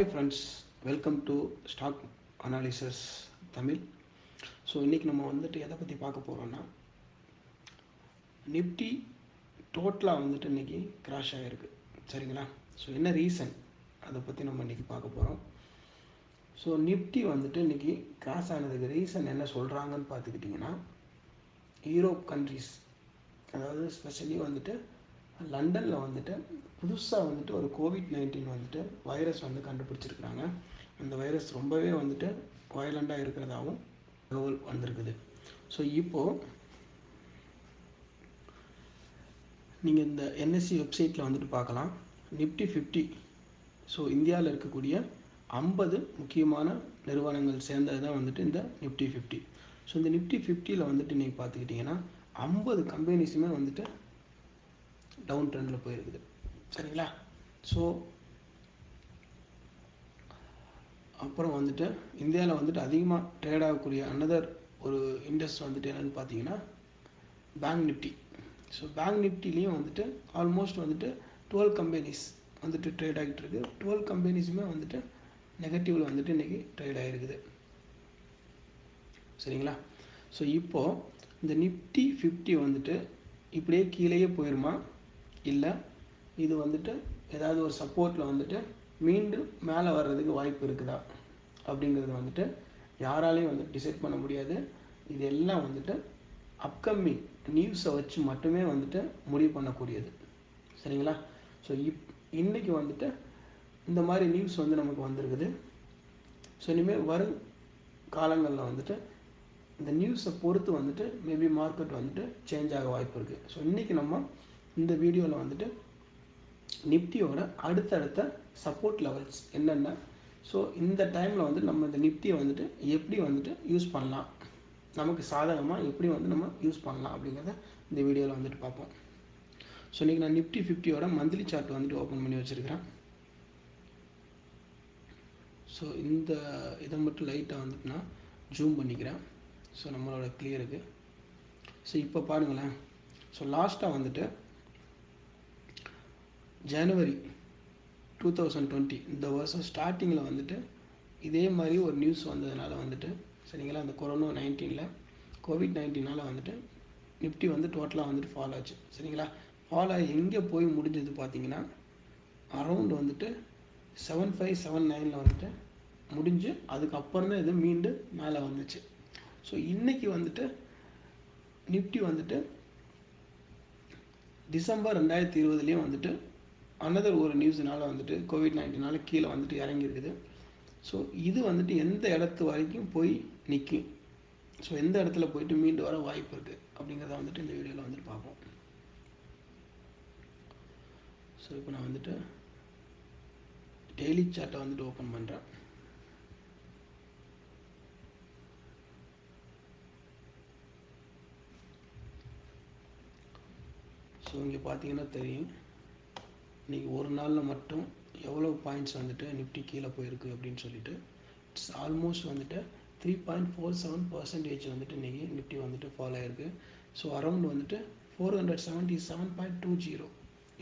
Hi friends welcome to stock analysis Tamil so இன்றைக்கி நம்ம வந்துட்டு எதை பற்றி பார்க்க போகிறோன்னா நிஃப்டி டோட்டலாக வந்துட்டு இன்றைக்கி கிராஷ் ஆகிருக்கு சரிங்களா? ஸோ என்ன ரீசன் அதை பற்றி நம்ம இன்றைக்கி பார்க்க போகிறோம் ஸோ நிஃப்டி வந்துட்டு இன்றைக்கி கிராஷ் ஆனதுக்கு ரீசன் என்ன சொல்கிறாங்கன்னு பார்த்துக்கிட்டிங்கன்னா யூரோப் கண்ட்ரிஸ் அதாவது ஸ்பெஷலி வந்துட்டு லண்டனில் வந்துட்டு புதுசாக வந்துட்டு ஒரு கோவிட் நைன்டீன் வந்துட்டு வைரஸ் வந்து கண்டுபிடிச்சிருக்கிறாங்க. அந்த வைரஸ் ரொம்பவே வந்துட்டு வயலண்டாக இருக்கிறதாகவும் தகவல் வந்திருக்குது. ஸோ இப்போது நீங்கள் இந்த என்எஸ்சி வெப்சைட்டில் வந்துட்டு பார்க்கலாம். நிஃப்டி ஃபிஃப்டி ஸோ இந்தியாவில் இருக்கக்கூடிய ஐம்பது முக்கியமான நிறுவனங்கள் சேர்ந்தது தான் வந்துட்டு இந்த நிஃப்டி ஃபிஃப்டி ஸோ இந்த நிஃப்டி ஃபிஃப்டியில் வந்துட்டு நீங்கள் பார்த்துக்கிட்டிங்கன்னா ஐம்பது கம்பெனிஸுமே வந்துட்டு டவுன் ட்ரெண்டில் போயிருக்குது. சரிங்களா? ஸோ அப்புறம் வந்துட்டு இந்தியாவில் வந்துட்டு அதிகமாக ட்ரேட் ஆகக்கூடிய அனதர் ஒரு இண்டஸ்ட் வந்துட்டு என்னென்னு பார்த்தீங்கன்னா பேங்க் நிஃப்டி ஸோ பேங்க் நிஃப்டிலையும் வந்துட்டு ஆல்மோஸ்ட் வந்துட்டு டுவெல் கம்பெனிஸ் வந்துட்டு ட்ரேட் ஆகிட்டு இருக்கு. டுவெல் கம்பெனிஸுமே வந்துட்டு நெகட்டிவில் வந்துட்டு இன்றைக்கி ட்ரேட் ஆகிருக்குது சரிங்களா? ஸோ இப்போது இந்த நிஃப்டி ஃபிஃப்டி வந்துட்டு இப்படியே கீழேயே போயிருமா? இல்லை இது வந்துட்டு ஏதாவது ஒரு சப்போர்ட்டில் வந்துட்டு மீண்டும் மேலே வர்றதுக்கு வாய்ப்பு இருக்குதா? அப்படிங்கிறது வந்துட்டு யாராலையும் வந்து டிசைட் பண்ண முடியாது. இது எல்லாம் வந்துட்டு அப்கமிங் நியூஸை வச்சு மட்டுமே வந்துட்டு முடிவு பண்ணக்கூடியது. சரிங்களா? ஸோ இப் இன்றைக்கி வந்துட்டு இந்த மாதிரி நியூஸ் வந்து நமக்கு வந்திருக்குது. ஸோ இனிமேல் வரும் காலங்களில் வந்துட்டு இந்த நியூஸை பொறுத்து வந்துட்டு மேபி மார்க்கெட் வந்துட்டு சேஞ்ச் ஆக வாய்ப்பு இருக்குது ஸோ இன்றைக்கி நம்ம இந்த வீடியோவில் வந்துட்டு நிப்டியோட அடுத்தடுத்த சப்போர்ட் லெவல்ஸ் என்னென்ன? ஸோ இந்த டைமில் வந்து நம்ம இந்த நிப்டியை வந்துட்டு எப்படி வந்துட்டு யூஸ் பண்ணலாம்? நமக்கு சாதகமாக எப்படி வந்து நம்ம யூஸ் பண்ணலாம் அப்படிங்கிறத இந்த வீடியோவில் வந்துட்டு பார்ப்போம். ஸோ இன்றைக்கி நான் நிப்டி ஃபிஃப்டியோட மந்த்லி சார்ட் வந்துட்டு ஓப்பன் பண்ணி வச்சுருக்கிறேன். ஸோ இந்த இதை மட்டும் லைட்டாக வந்துட்டு நான் ஜூம் பண்ணிக்கிறேன். ஸோ நம்மளோட கிளியருக்கு ஸோ இப்போ பாருங்களேன். ஸோ லாஸ்ட்டாக வந்துட்டு ஜனவரி டூ தௌசண்ட் டுவெண்ட்டி இந்த வருஷம் ஸ்டார்டிங்கில் வந்துட்டு இதே மாதிரி ஒரு நியூஸ் வந்ததுனால வந்துட்டு சரிங்களா அந்த கொரோனா நைன்டீனில் கோவிட் நைன்டீனால் வந்துட்டு நிஃப்டி வந்து டோட்டலாக வந்துட்டு ஃபால் ஆச்சு சரிங்களா? ஃபால் ஆகி எங்கே போய் முடிஞ்சது பார்த்தீங்கன்னா அரௌண்ட் வந்துட்டு செவன் ஃபைவ் செவன் நைனில் வந்துட்டு முடிஞ்சு அதுக்கப்புறம் தான் இது மீண்டும் மேலே வந்துச்சு. ஸோ இன்றைக்கி வந்துட்டு நிஃப்டி வந்துட்டு டிசம்பர் ரெண்டாயிரத்தி இருபதுலேயும் வந்துட்டு அனதர் ஒரு நியூஸ்னால வந்துட்டு கோவிட் நைன்டீனால் கீழே வந்துட்டு இறங்கியிருக்குது ஸோ இது வந்துட்டு எந்த இடத்து வரைக்கும் போய் நிற்கும் ஸோ எந்த இடத்துல போயிட்டு மீண்டு வர வாய்ப்பு இருக்குது அப்படிங்கிறத வந்துட்டு இந்த வீடியோவில் வந்துட்டு பார்ப்போம். ஸோ இப்போ நான் வந்துட்டு டெய்லி சார்ட்டை வந்துட்டு ஓப்பன் பண்ணுறேன் ஸோ இங்கே பார்த்தீங்கன்னா தெரியும். இன்றைக்கி ஒரு நாளில் மட்டும் எவ்வளோ பாயிண்ட்ஸ் வந்துட்டு நிஃப்டி கீழே போயிருக்கு அப்படின்னு சொல்லிட்டு இட்ஸ் ஆல்மோஸ்ட் வந்துட்டு three point four seven percentage வந்துட்டு இன்றைக்கி நிஃப்டி வந்துட்டு ஃபாலோ ஆயிருக்கு. ஸோ அரௌண்ட் வந்துட்டு four hundred seventy seven point two zero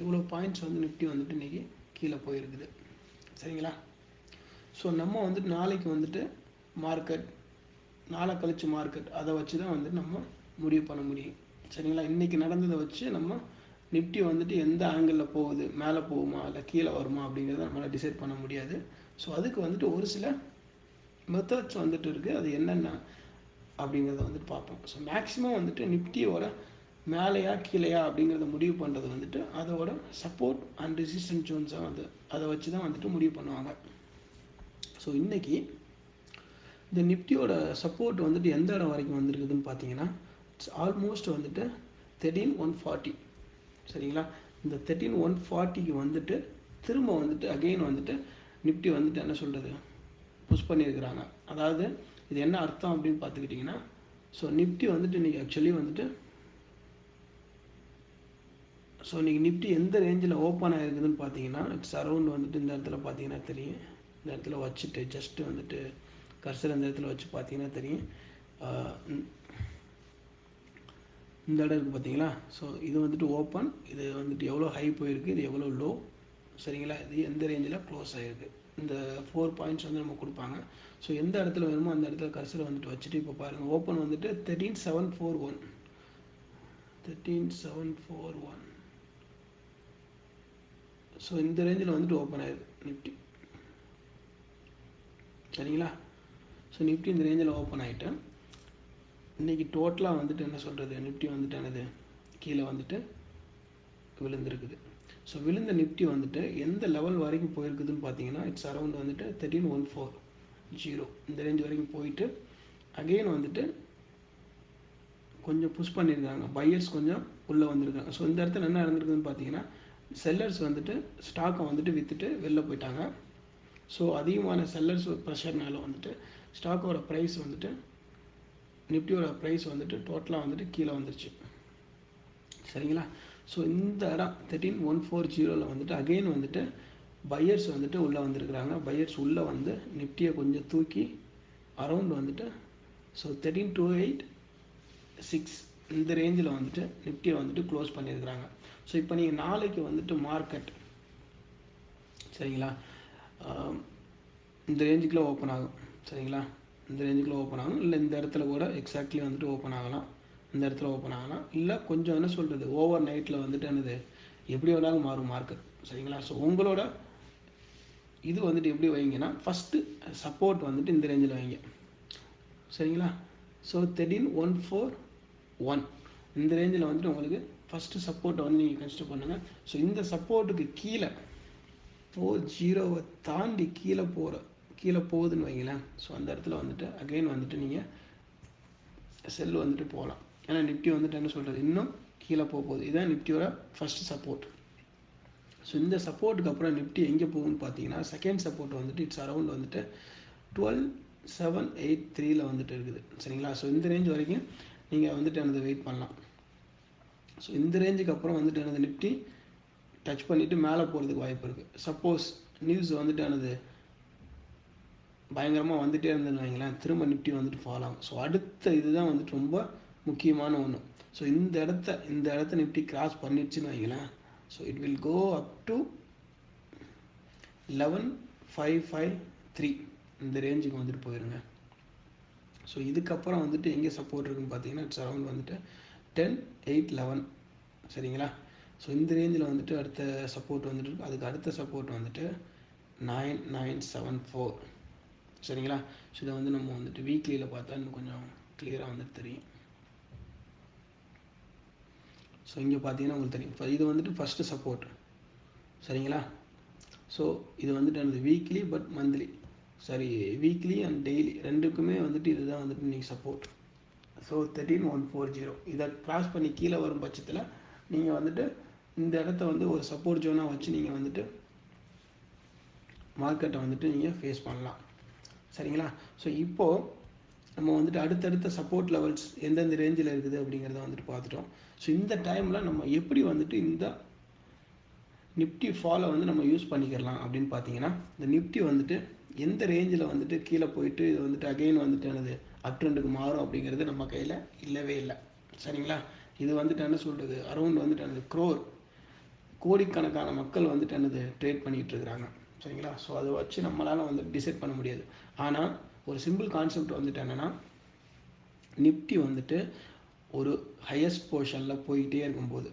இவ்வளோ பாயிண்ட்ஸ் வந்து நிஃப்டி வந்துட்டு இன்றைக்கி கீழே போயிருக்குது. சரிங்களா? ஸோ நம்ம வந்துட்டு நாளைக்கு வந்துட்டு மார்க்கெட் நாளை கழிச்சு மார்க்கெட் அதை வச்சு தான் வந்துட்டு நம்ம முடிவு பண்ண முடியும். சரிங்களா? இன்றைக்கி நடந்ததை வச்சு நம்ம நிஃப்டி வந்துட்டு எந்த ஆங்கிளில் போகுது மேலே போகுமா இல்லை கீழே வருமா அப்படிங்கிறத நம்மளால் டிசைட் பண்ண முடியாது. ஸோ அதுக்கு வந்துட்டு ஒரு சில மெத்தட்ஸ் வந்துட்டு இருக்குது அது என்னென்ன அப்படிங்கிறத வந்துட்டு பார்ப்போம். ஸோ மேக்ஸிமம் வந்துட்டு நிஃப்டியோட மேலேயா கீழேயா அப்படிங்கிறத முடிவு பண்ணுறது வந்துட்டு அதோட சப்போர்ட் அண்ட் ரெசிஸ்டன்ஸ் ஜோன்ஸை வந்து அதை வச்சு தான் வந்துட்டு முடிவு பண்ணுவாங்க. ஸோ இன்றைக்கி இந்த நிஃப்டியோட சப்போர்ட் வந்துட்டு எந்த இடம் வரைக்கும் வந்திருக்குதுன்னு பார்த்தீங்கன்னா இட்ஸ் ஆல்மோஸ்ட் வந்துட்டு தேர்ட்டீன் ஒன் ஃபார்ட்டி சரிங்களா? இந்த தேர்ட்டீன் ஒன் ஃபார்ட்டிக்கு வந்துட்டு திரும்ப வந்துட்டு அகெயின் வந்துட்டு நிப்டி வந்துட்டு என்ன சொல்கிறது புஷ் பண்ணியிருக்கிறாங்க. அதாவது இது என்ன அர்த்தம் அப்படின்னு பார்த்துக்கிட்டிங்கன்னா ஸோ நிப்டி வந்துட்டு இன்றைக்கி ஆக்சுவலி வந்துட்டு ஸோ இன்றைக்கி நிஃப்டி எந்த ரேஞ்சில் ஓப்பன் ஆகிருக்குதுன்னு பார்த்தீங்கன்னா இட்ஸ் அரௌண்ட் வந்துட்டு இந்த இடத்துல பார்த்தீங்கன்னா தெரியும். இந்த இடத்துல வச்சுட்டு ஜஸ்ட்டு வந்துட்டு கர்சர் அந்த இடத்துல வச்சு பார்த்தீங்கன்னா தெரியும். இந்த இடம் இருக்குது பார்த்தீங்களா ஸோ இது வந்துட்டு ஓப்பன் இது வந்துட்டு எவ்வளோ ஹை போயிருக்கு இது எவ்வளோ லோ சரிங்களா? இது எந்த ரேஞ்சில் க்ளோஸ் ஆகிருக்கு இந்த ஃபோர் பாயிண்ட்ஸ் வந்து நம்ம கொடுப்பாங்க. ஸோ எந்த இடத்துல வேணுமோ அந்த இடத்துல கர்சரை வந்துட்டு வச்சுட்டு இப்போ பாருங்கள் ஓப்பன் வந்துட்டு thirteen seven four one thirteen seven four one so இந்த ரேஞ்சில் வந்துட்டு ஓப்பன் ஆயிருக்கு. நிஃப்டி சரிங்களா? ஸோ நிஃப்டி இந்த ரேஞ்சில் ஓப்பன் ஆகிட்டேன் இன்றைக்கி டோட்டலாக வந்துட்டு என்ன சொல்கிறது நிஃப்டி வந்துட்டு என்னது கீழே வந்துட்டு விழுந்திருக்குது. ஸோ விழுந்த நிஃப்டி வந்துட்டு எந்த லெவல் வரைக்கும் போயிருக்குதுன்னு பார்த்தீங்கன்னா இட்ஸ் அரௌண்ட் வந்துட்டு தேர்ட்டின் ஒன் ஃபோர் ஜீரோ இந்த ரேஞ்ச் வரைக்கும் போயிட்டு அகெயின் வந்துட்டு கொஞ்சம் புஷ் பண்ணியிருக்காங்க. பையர்ஸ் கொஞ்சம் உள்ளே வந்திருக்காங்க. ஸோ இந்த இடத்துல என்ன நடந்திருக்குதுன்னு பார்த்தீங்கன்னா செல்லர்ஸ் வந்துட்டு ஸ்டாக்கை வந்துட்டு விற்றுட்டு வெளில போயிட்டாங்க. ஸோ அதிகமான செல்லர்ஸ் ப்ரெஷர்னால வந்துட்டு ஸ்டாக்கோட ப்ரைஸ் வந்துட்டு நிஃப்டியோட ப்ரைஸ் வந்துட்டு டோட்டலாக வந்துட்டு கீழே வந்துருச்சு. சரிங்களா? ஸோ இந்த இடம் தேர்ட்டீன் ஒன் ஃபோர் ஜீரோவில் வந்துட்டு அகெயின் வந்துட்டு பையர்ஸ் வந்துட்டு உள்ளே வந்திருக்கிறாங்க. பையர்ஸ் உள்ளே வந்து நிஃப்டியை கொஞ்சம் தூக்கி அரவுண்ட் வந்துட்டு so thirteen two eight six இந்த ரேஞ்சில் வந்துட்டு நிஃப்டியை வந்துட்டு க்ளோஸ் பண்ணியிருக்கிறாங்க. ஸோ இப்போ நீங்கள் நாளைக்கு வந்துட்டு மார்க்கெட் சரிங்களா? இந்த ரேஞ்சுக்குள்ளே ஓப்பன் ஆகும். சரிங்களா? இந்த ரேஞ்சுக்குள்ளே ஓப்பன் ஆகணும். இல்லை இந்த இடத்துல கூட எக்ஸாக்ட்லி வந்துட்டு ஓப்பன் ஆகலாம். இந்த இடத்துல ஓப்பன் ஆகலாம். இல்லை கொஞ்சம் என்ன சொல்கிறது ஓவர் நைட்டில் வந்துட்டு என்னது? எப்படி வேணாலும் மாறும் மார்க்கெட் சரிங்களா? ஸோ உங்களோட இது வந்துட்டு எப்படி வைங்கன்னா ஃபஸ்ட்டு சப்போர்ட் வந்துட்டு இந்த ரேஞ்சில் வைங்க. சரிங்களா? So thirteen one four one இந்த ரேஞ்சில் வந்துட்டு உங்களுக்கு ஃபஸ்ட்டு சப்போர்ட்டை வந்து நீங்கள் கன்சிடர் பண்ணுங்கள் ஸோ இந்த சப்போர்ட்டுக்கு கீழே ஃபோர் ஜீரோவை தாண்டி கீழே போகிற கீழே போகுதுன்னு வைங்களேன். ஸோ அந்த இடத்துல வந்துட்டு அகைன் வந்துட்டு நீங்கள் செல் வந்துட்டு போகலாம். ஏன்னா நிஃப்டி வந்துட்டு என்ன சொல்கிறது இன்னும் கீழே போக போகுது. இதுதான் நிஃப்டியோட ஃபஸ்ட் சப்போர்ட் ஸோ இந்த சப்போர்ட்டுக்கு அப்புறம் நிஃப்டி எங்கே போகும்னு பார்த்தீங்கன்னா செகண்ட் சப்போர்ட் வந்துட்டு இட்ஸ் அரௌண்ட் வந்துட்டு டுவெல் செவன் எயிட் த்ரீல வந்துட்டு இருக்குது. சரிங்களா? ஸோ இந்த ரேஞ்ச் வரைக்கும் நீங்கள் வந்துட்டு எனது வெயிட் பண்ணலாம். ஸோ இந்த ரேஞ்சுக்கு அப்புறம் வந்துட்டு எனது நிஃப்டி டச் பண்ணிவிட்டு மேலே போகிறதுக்கு வாய்ப்பு இருக்குது சப்போஸ் நியூஸ் வந்துட்டு எனது பயங்கரமாக வந்துட்டே இருந்ததுன்னு வைங்களேன் திரும்ப நிஃப்டி வந்துட்டு ஃபாலோ ஆகும். ஸோ அடுத்த இதுதான் வந்துட்டு ரொம்ப முக்கியமான ஒன்று ஸோ இந்த இடத்த இந்த இடத்த நிஃப்டி கிராஸ் பண்ணிடுச்சுன்னு வைங்களேன். So it will go up to eleven five five three இந்த ரேஞ்சுக்கு வந்துட்டு போயிருங்க. ஸோ இதுக்கப்புறம் வந்துட்டு எங்கே சப்போர்ட் இருக்குன்னு பார்த்தீங்கன்னா இட்ஸ் அரௌண்ட் வந்துட்டு டென் எயிட் லெவன் சரிங்களா? ஸோ இந்த ரேஞ்சில் வந்துட்டு அடுத்த சப்போர்ட் வந்துட்டு அதுக்கு அடுத்த சப்போர்ட் வந்துட்டு நைன் நைன் செவன் ஃபோர் சரிங்களா? ஸோ இதை வந்து நம்ம வந்துட்டு வீக்லியில் பார்த்தா இன்னும் கொஞ்சம் கிளியராக வந்துட்டு தெரியும். ஸோ இங்கே பார்த்தீங்கன்னா உங்களுக்கு தெரியும். இப்போ இது வந்துட்டு ஃபஸ்ட்டு சப்போர்ட் சரிங்களா? ஸோ இது வந்துட்டு எனது weekly but monthly sorry weekly and daily ரெண்டுக்குமே வந்துட்டு இதுதான் வந்துட்டு இன்றைக்கி support so thirteen one four zero இதை க்ராஸ் பண்ணி கீழே வரும் பட்சத்தில் நீங்கள் வந்துட்டு இந்த இடத்த வந்து ஒரு சப்போர்ட் ஜோனாக வச்சு நீங்கள் வந்துட்டு மார்க்கெட்டை வந்துட்டு நீங்கள் ஃபேஸ் பண்ணலாம். சரிங்களா? ஸோ இப்போது நம்ம வந்துட்டு அடுத்தடுத்த சப்போர்ட் லெவல்ஸ் எந்தெந்த ரேஞ்சில் இருக்குது அப்படிங்கிறத வந்துட்டு பார்த்துட்டோம். ஸோ இந்த டைமில் நம்ம எப்படி வந்துட்டு இந்த நிஃப்டி ஃபாலை வந்து நம்ம யூஸ் பண்ணிக்கிறலாம் அப்படின்னு பார்த்தீங்கன்னா இந்த நிஃப்டி வந்துட்டு எந்த ரேஞ்சில் வந்துட்டு கீழே போயிட்டு இது வந்துட்டு அகெயின் வந்துட்டு எனது அப் ட்ரெண்டுக்கு மாறும் அப்படிங்கிறது நம்ம கையில் இல்லவே இல்லை. சரிங்களா? இது வந்துட்டு என்ன சொல்கிறது அரௌண்ட் வந்துட்டு எனது க்ரோர் கோடிக்கணக்கான மக்கள் வந்துட்டு என்னது ட்ரேட் பண்ணிகிட்டு இருக்கிறாங்க. சரிங்களா? ஸோ அதை வச்சு நம்மளால் வந்து டிசைட் பண்ண முடியாது. ஆனால் ஒரு சிம்பிள் கான்செப்ட் வந்துட்டு என்னென்னா நிஃப்டி வந்துட்டு ஒரு ஹையஸ்ட் போர்ஷனில் போயிட்டே இருக்கும்போது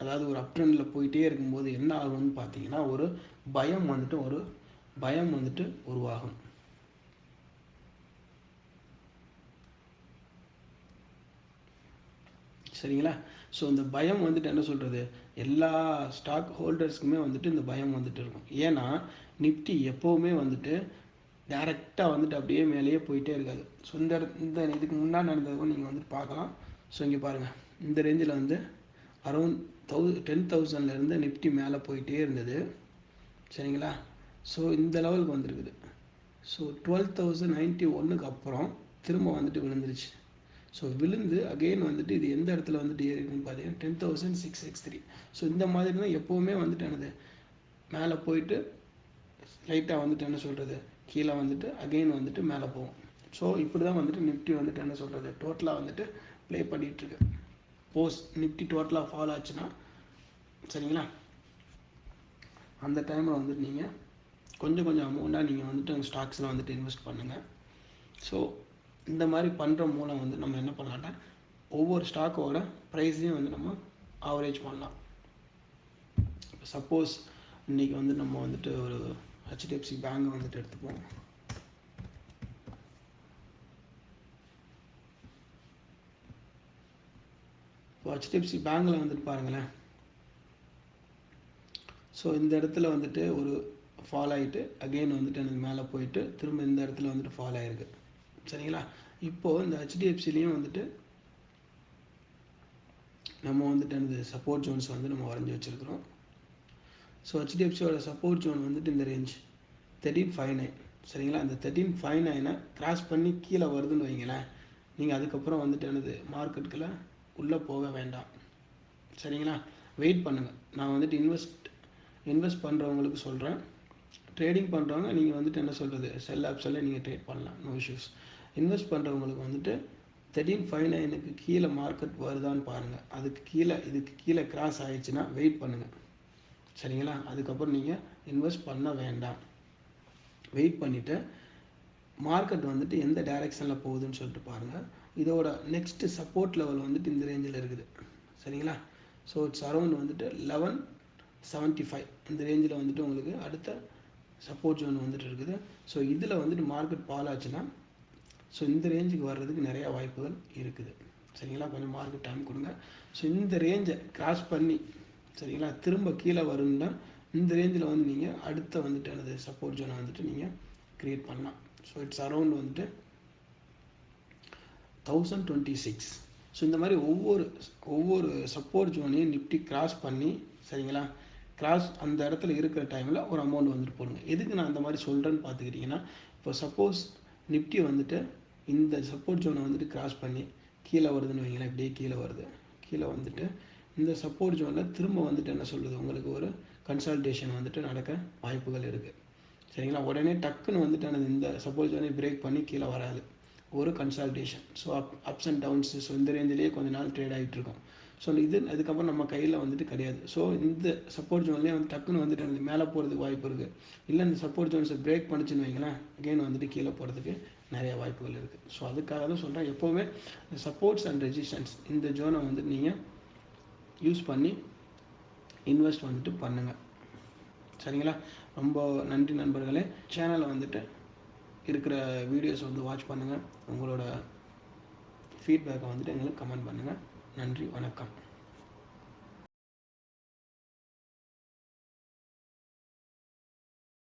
அதாவது ஒரு அப் ட்ரெண்டில் போயிட்டே இருக்கும்போது என்ன ஆகும்னு பார்த்தீங்கன்னா ஒரு பயம் வந்துட்டு ஒரு பயம் வந்துட்டு உருவாகும். சரிங்களா? ஸோ இந்த பயம் வந்துட்டு என்ன சொல்கிறது எல்லா ஸ்டாக் ஹோல்டர்ஸ்க்குமே வந்துட்டு இந்த பயம் வந்துட்டு இருக்கும். ஏன்னா நிஃப்டி எப்போவுமே வந்துட்டு டேரெக்டாக வந்துட்டு அப்படியே மேலேயே போயிட்டே இருக்காது. ஸோ இந்த இந்த இதுக்கு முன்னாடி நடந்ததுக்கும் நீங்கள் வந்துட்டு பார்க்கலாம். ஸோ இங்கே பாருங்கள் இந்த ரேஞ்சில் வந்து அரௌண்ட் தௌ டென் தௌசண்ட்லேருந்து நிஃப்டி மேலே போயிட்டே இருந்தது. சரிங்களா? ஸோ இந்த லெவலுக்கு வந்துருக்குது. ஸோ டுவெல் தௌசண்ட் நைன்ட்டி ஒன்றுக்கு அப்புறம் திரும்ப வந்துட்டு விழுந்துருச்சு. ஸோ விழுந்து அகெயின் வந்துட்டு இது எந்த இடத்துல வந்துட்டு ஏறிடுன்னு பார்த்தீங்கன்னா ten thousand six six three so இந்த மாதிரி தான் எப்போவுமே வந்துட்டு எனது மேலே போயிட்டு லைட்டாக வந்துட்டு என்ன சொல்கிறது கீழே வந்துட்டு அகெயின் வந்துட்டு மேலே போகும். ஸோ இப்படி தான் வந்துட்டு நிஃப்டி வந்துட்டு என்ன சொல்கிறது டோட்டலாக வந்துட்டு ப்ளே பண்ணிகிட்ருக்கு போஸ் நிஃப்டி டோட்டலாக ஃபாலோ ஆச்சுன்னா சரிங்களா? அந்த டைமில் வந்துட்டு நீங்கள் கொஞ்சம் கொஞ்சம் அமௌண்ட்டாக நீங்கள் வந்துட்டு ஸ்டாக்ஸில் வந்துட்டு இன்வெஸ்ட் பண்ணுங்கள் ஸோ இந்த மாதிரி பண்ணுற மூலம் வந்து நம்ம என்ன பண்ணலாம்னா ஒவ்வொரு ஸ்டாக்கோட ப்ரைஸையும் வந்து நம்ம ஆவரேஜ் பண்ணலாம். சப்போஸ் இன்றைக்கி வந்து நம்ம வந்துட்டு ஒரு ஹெச்டிஎஃப்சி பேங்கை வந்துட்டு எடுத்துப்போம் இப்போ ஹெச்டிஎஃப்சி பேங்கில் வந்துட்டு பாருங்களேன். ஸோ இந்த இடத்துல வந்துட்டு ஒரு ஃபால் ஆகிட்டு அகெயின் வந்துட்டு எனக்கு மேலே போயிட்டு திரும்ப இந்த இடத்துல வந்துட்டு ஃபால் ஆகிருக்கு சரிங்களா? இப்போது இந்த ஹெச்டிஎஃப்சிலையும் வந்துட்டு நம்ம வந்துட்டு அந்த சப்போர்ட் ஜோன்ஸ் வந்து நம்ம வரைஞ்சி வச்சுருக்குறோம். ஸோ ஹெச்டிஎஃப்சியோட சப்போர்ட் ஜோன் வந்துட்டு இந்த ரேஞ்ச் தேர்ட்டின் ஃபைவ் நைன் சரிங்களா? அந்த தேர்ட்டின் ஃபைவ் நைனை கிராஸ் பண்ணி கீழே வருதுன்னு வைங்களேன் நீங்கள் அதுக்கப்புறம் வந்துட்டு எனது மார்க்கெட்டுக்குள்ள உள்ளே போக வேண்டாம். சரிங்களா? வெயிட் பண்ணுங்கள் நான் வந்துட்டு இன்வெஸ்ட் இன்வெஸ்ட் பண்ணுறவங்களுக்கு சொல்கிறேன் ட்ரேடிங் பண்ணுறவங்க நீங்கள் வந்துட்டு என்ன சொல்கிறது செல் ஆப்ஸில் நீங்கள் ட்ரேட் பண்ணலாம். நோ இஷ்யூஸ் இன்வெஸ்ட் பண்ணுறவங்களுக்கு வந்துட்டு தேர்ட்டீன் ஃபைவ் நைனுக்கு கீழே மார்க்கெட் வருதான்னு பாருங்கள் அதுக்கு கீழே இதுக்கு கீழே கிராஸ் ஆயிடுச்சுன்னா வெயிட் பண்ணுங்கள் சரிங்களா? அதுக்கப்புறம் நீங்கள் இன்வெஸ்ட் பண்ண வேண்டாம். வெயிட் பண்ணிவிட்டு மார்க்கெட் வந்துட்டு எந்த டைரெக்ஷனில் போகுதுன்னு சொல்லிட்டு பாருங்கள் இதோட நெக்ஸ்ட் சப்போர்ட் லெவல் வந்துட்டு இந்த ரேஞ்சில் இருக்குது. சரிங்களா? ஸோ இட்ஸ் அரௌண்ட் வந்துட்டு லெவன் செவன்ட்டி ஃபைவ் இந்த ரேஞ்சில் வந்துட்டு உங்களுக்கு அடுத்த சப்போர்ட் ஜோன் வந்துட்டு இருக்குது. ஸோ இதில் வந்துட்டு மார்க்கெட் பால் ஆச்சுன்னா ஸோ இந்த ரேஞ்சுக்கு வர்றதுக்கு நிறையா வாய்ப்புகள் இருக்குது. சரிங்களா? கொஞ்சம் மார்க்கு டைம் கொடுங்க. ஸோ இந்த ரேஞ்சை கிராஸ் பண்ணி சரிங்களா? திரும்ப கீழே வரும்னா இந்த ரேஞ்சில் வந்து நீங்கள் அடுத்த வந்துட்டு எனது சப்போர்ட் ஜோனை வந்துட்டு நீங்கள் க்ரியேட் பண்ணலாம். ஸோ இட்ஸ் அரௌண்ட் வந்துட்டு தௌசண்ட் டுவெண்ட்டி சிக்ஸ் ஸோ இந்த மாதிரி ஒவ்வொரு ஒவ்வொரு சப்போர்ட் ஜோனையும் நிப்டி கிராஸ் பண்ணி சரிங்களா? கிராஸ் அந்த இடத்துல இருக்கிற டைமில் ஒரு அமௌண்ட் வந்துட்டு போடுங்க. எதுக்கு நான் அந்த மாதிரி சொல்கிறேன்னு பார்த்துக்கிட்டிங்கன்னா இப்போ சப்போஸ் நிப்டி வந்துட்டு இந்த சப்போர்ட் ஜோனை வந்துட்டு கிராஸ் பண்ணி கீழே வருதுன்னு வைங்களேன் இப்படியே கீழே வருது. கீழே வந்துட்டு இந்த சப்போர்ட் ஜோனில் திரும்ப வந்துட்டு என்ன சொல்கிறது உங்களுக்கு ஒரு கன்சல்டேஷன் வந்துட்டு நடக்க வாய்ப்புகள் இருக்குது சரிங்களா? உடனே டக்குன்னு வந்துட்டு எனது இந்த சப்போர்ட் ஜோனை பிரேக் பண்ணி கீழே வராது. ஒரு consultation so up ups and downs so இந்த ரேஞ்சிலேயே கொஞ்ச நாள் ட்ரேட் ஆகிட்டு இருக்கும். ஸோ இது அதுக்கப்புறம் நம்ம கையில் வந்துட்டு கிடையாது. ஸோ இந்த சப்போர்ட் ஜோன்லேயே வந்து டக்குன்னு வந்துட்டு எனக்கு மேலே போகிறதுக்கு வாய்ப்பு இருக்குது இல்லை இந்த சப்போர்ட் ஜோன்ஸை பிரேக் பண்ணிச்சுன்னு வைங்களேன் அகெயின் வந்துட்டு கீழே போகிறதுக்கு நிறைய வாய்ப்புகள் இருக்குது ஸோ அதுக்காக தான் சொல்கிறேன் எப்போவுமே இந்த சப்போர்ட்ஸ் அண்ட் ரெசிஸ்டன்ஸ் இந்த ஜோனை வந்துட்டு நீங்கள் யூஸ் பண்ணி இன்வெஸ்ட் வந்துட்டு பண்ணுங்கள் சரிங்களா? ரொம்ப நன்றி நண்பர்களே. சேனலை வந்துட்டு இருக்கிற வீடியோஸ் வந்து வாட்ச் பண்ணுங்கள் உங்களோட ஃபீட்பேக்கை வந்துட்டு எங்களுக்கு கமெண்ட் பண்ணுங்கள் நன்றி வணக்கம்.